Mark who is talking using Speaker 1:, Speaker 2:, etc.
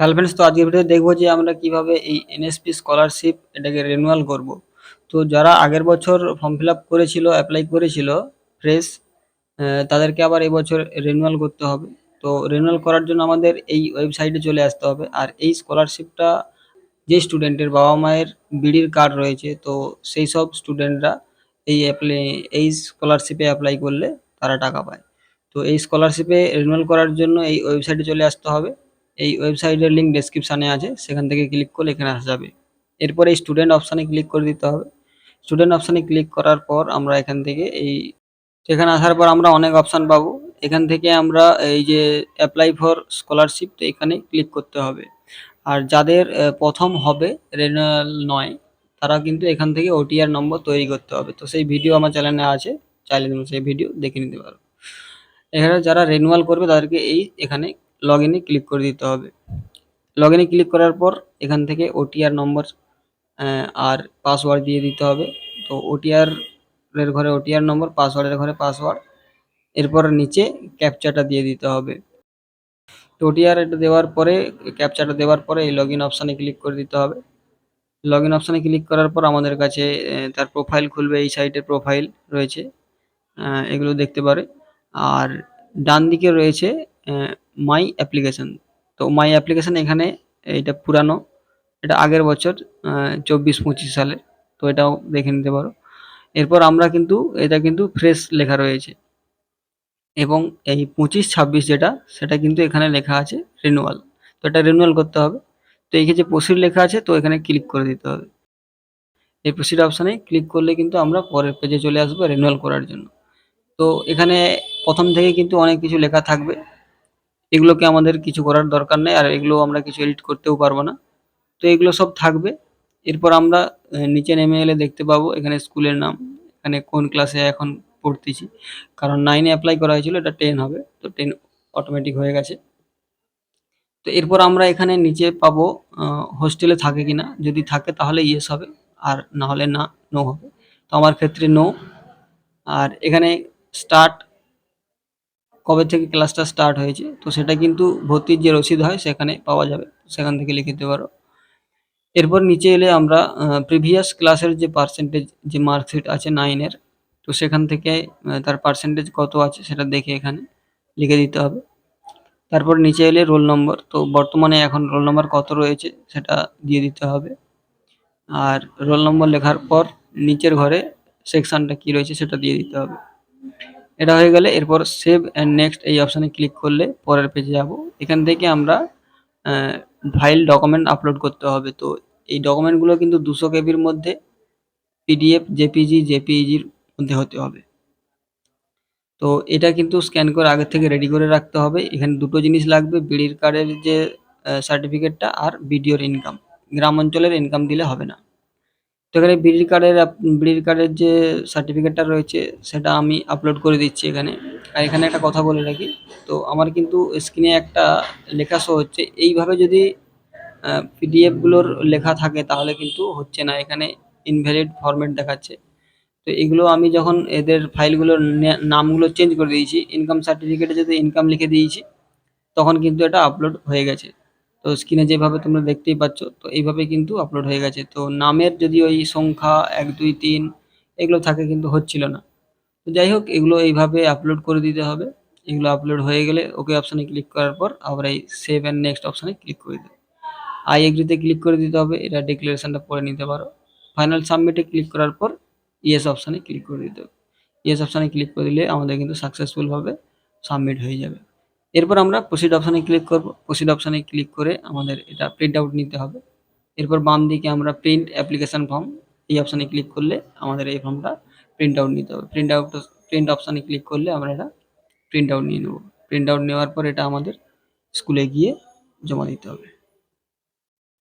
Speaker 1: Hello friends তো আজকের ভিডিওতে দেখব যে আমরা কীভাবে এই এনএসপি স্কলারশিপ এটাকে রিনিউয়াল করব। তো যারা আগের বছর ফর্ম ফিল আপ করেছিল অ্যাপ্লাই করেছিল ফ্রেশ তাদেরকে আবার এবছর রিনিউয়াল করতে হবে। তো রিনিউয়াল করার জন্য আমাদের এই ওয়েবসাইটে চলে আসতে হবে। আর এই স্কলারশিপটা যে স্টুডেন্টের বাবা মায়ের বিডির কার্ড রয়েছে, তো সেই সব স্টুডেন্টরা এই অ্যাপ্লাই এই স্কলারশিপে অ্যাপ্লাই করলে তারা টাকা পায়। তো এই স্কলারশিপে রিনিউয়াল করার জন্য এই ওয়েবসাইটে চলে আসতে হবে। এই ওয়েবসাইটের লিঙ্ক ডেসক্রিপশানে আছে, সেখান থেকে ক্লিক করলে এখানে আসা যাবে। এরপরে স্টুডেন্ট অপশানে ক্লিক করে দিতে হবে। স্টুডেন্ট অপশানে ক্লিক করার পর আমরা এখান থেকে এই সেখানে আসার পর আমরা অনেক অপশান পাবো। এখান থেকে আমরা এই যে অ্যাপ্লাই ফর স্কলারশিপ তো এখানে ক্লিক করতে হবে। আর যাদের প্রথম হবে রেনুয়াল নয়, তারা কিন্তু এখান থেকে ওটিআর নম্বর তৈরি করতে হবে। তো সেই ভিডিও আমার চ্যানেলে আছে, চাইলে তুমি সেই ভিডিও দেখে নিতে পারো। এখানে যারা রেনুয়াল করবে, তাদেরকে এই এখানে লগ ইনে ক্লিক করে দিতে হবে। লগ ইনে ক্লিক করার পর এখান থেকে ওটিআর নম্বর আর পাসওয়ার্ড দিয়ে দিতে হবে। তো ওটিআর এর ঘরে ওটিআর নম্বর পাসওয়ার্ডের ঘরে পাসওয়ার্ড এরপর নিচে ক্যাপচাটা দিয়ে দিতে হবে। তো ওটিআর এটা দেওয়ার পরে ক্যাপচাটা দেওয়ার পরে এই লগ ইন অপশানে ক্লিক করে দিতে হবে। লগ ইন অপশানে ক্লিক করার পর আমাদের কাছে তার প্রোফাইল খুলবে, এই সাইটে প্রোফাইল রয়েছে এগুলো দেখতে পারে। আর ডান দিকে রয়েছে মাই অ্যাপ্লিকেশান তো মাই অ্যাপ্লিকেশান এখানে এটা পুরানো, এটা আগের বছর চব্বিশ পঁচিশ সালে। তো এটাও দেখে নিতে পারো। এরপর আমরা কিন্তু, এটা কিন্তু ফ্রেশ লেখা রয়েছে। এবং এই পঁচিশ ছাব্বিশ যেটা, সেটা কিন্তু এখানে লেখা আছে রিনুয়াল তো এটা রিনুয়াল করতে হবে। তো এই যে প্রসিড লেখা আছে, তো এখানে ক্লিক করে দিতে হবে। এই প্রসিড অপশানে ক্লিক করলে কিন্তু আমরা পরের পেজে চলে আসব রিনুয়াল করার জন্য। তো এখানে প্রথম থেকে কিন্তু অনেক কিছু লেখা থাকবে। এগুলোকে আমাদের কিছু করার দরকার নেই, আর এগুলো আমরা কিছু এডিট করতেও পারব না। তো এগুলো সব থাকবে। এরপর আমরা নিচে নেমে এলে দেখতে পাবো এখানে স্কুলের নাম, এখানে কোন ক্লাসে এখন পড়তেছি। কারণ নাইনে অ্যাপ্লাই করা হয়েছিল, এটা টেন হবে, তো টেন অটোমেটিক হয়ে গেছে। তো এরপর আমরা এখানে নিচে পাবো হোস্টেলে থাকে কি না যদি থাকে তাহলে ইয়েস হবে, আর না হলে না নো হবে। তো আমার ক্ষেত্রে নো আর এখানে স্টার্ট কবে থেকে ক্লাসটা স্টার্ট হয়েছে, তো সেটা কিন্তু ভর্তির যে রসিদ হয় সেখানে পাওয়া যাবে, সেখান থেকে লিখে দিতে পারো। এরপর নিচে এলে আমরা প্রিভিয়াস ক্লাসের যে পার্সেন্টেজ যে মার্কশিট আছে নাইনের তো সেখান থেকে তার পার্সেন্টেজ কত আছে সেটা দেখে এখানে লিখে দিতে হবে। তারপর নিচে এলে রোল নম্বর তো বর্তমানে এখন রোল নম্বর কত রয়েছে সেটা দিয়ে দিতে হবে। আর রোল নম্বর লেখার পর নিচের ঘরে সেকশানটা কী রয়েছে সেটা দিয়ে দিতে হবে। এটা হয়ে গেলে এরপর সেভ অ্যান্ড নেক্সট এই অপশানে ক্লিক করলে পরের পেজে যাব। এখান থেকে আমরা ফাইল ডকুমেন্ট আপলোড করতে হবে। তো এই ডকুমেন্টগুলো কিন্তু দুশো কেবির মধ্যে পিডিএফ জেপিজি জেপিইজির মধ্যে হতে হবে। তো এটা কিন্তু স্ক্যান করে আগের থেকে রেডি করে রাখতে হবে। এখানে দুটো জিনিস লাগবে বিড়ির কার্ডের যে সার্টিফিকেটটা আর বিডিওর ইনকাম গ্রাম অঞ্চলের ইনকাম দিলে হবে না। তো এখানে বিড়ির কার্ডের বিড়ির কার্ডের যে সার্টিফিকেটটা রয়েছে, সেটা আমি আপলোড করে দিচ্ছি এখানে। আর এখানে একটা কথা বলে রাখি, তো আমার কিন্তু স্ক্রিনে একটা লেখা শো হচ্ছে। এইভাবে যদি পিডিএফগুলোর লেখা থাকে, তাহলে কিন্তু হচ্ছে না। এখানে ইনভ্যালিড ফরম্যাট দেখাচ্ছে। তো এগুলো আমি যখন এদের ফাইলগুলোর নামগুলো চেঞ্জ করে দিয়েছি ইনকাম সার্টিফিকেটে যদি ইনকাম লিখে দিয়েছি, তখন কিন্তু এটা আপলোড হয়ে গেছে। তো স্ক্রিনে যেভাবে তোমরা দেখতেই পাচ্ছ, তো এইভাবে কিন্তু আপলোড হয়ে গেছে। তো নামের যদি ওই সংখ্যা এক, দুই, তিন এগুলো থাকে কিন্তু হচ্ছিল না। তো যাই হোক, এগুলো এইভাবে আপলোড করে দিতে হবে। এগুলো আপলোড হয়ে গেলে ওকে অপশানে ক্লিক করার পর আবার এই সেভ অ্যান্ড নেক্সট অপশানে ক্লিক করে দেবে আই এগ্রিতে ক্লিক করে দিতে হবে, এটা ডিক্লারেশানটা পরে নিতে পারো। ফাইনাল সাবমিটে ক্লিক করার পর ইয়েস অপশানে ক্লিক করে দিতে হবে। ইয়েস অপশানে ক্লিক করে দিলে আমাদের কিন্তু সাকসেসফুলভাবে সাবমিট হয়ে যাবে। এরপর আমরা প্রসিড অপশানে ক্লিক করব। প্রসিড অপশানে ক্লিক করে আমাদের এটা প্রিন্ট আউট নিতে হবে। এরপর বাম দিকে আমরা প্রিন্ট অ্যাপ্লিকেশান ফর্ম এই অপশানে ক্লিক করলে আমাদের এই ফর্মটা প্রিন্ট আউট নিতে হবে। প্রিন্ট আউট প্রিন্ট অপশানে ক্লিক করলে আমরা এটা প্রিন্ট আউট নিয়ে নেব। প্রিন্ট আউট নেওয়ার পর এটা আমাদের স্কুলে গিয়ে জমা দিতে হবে।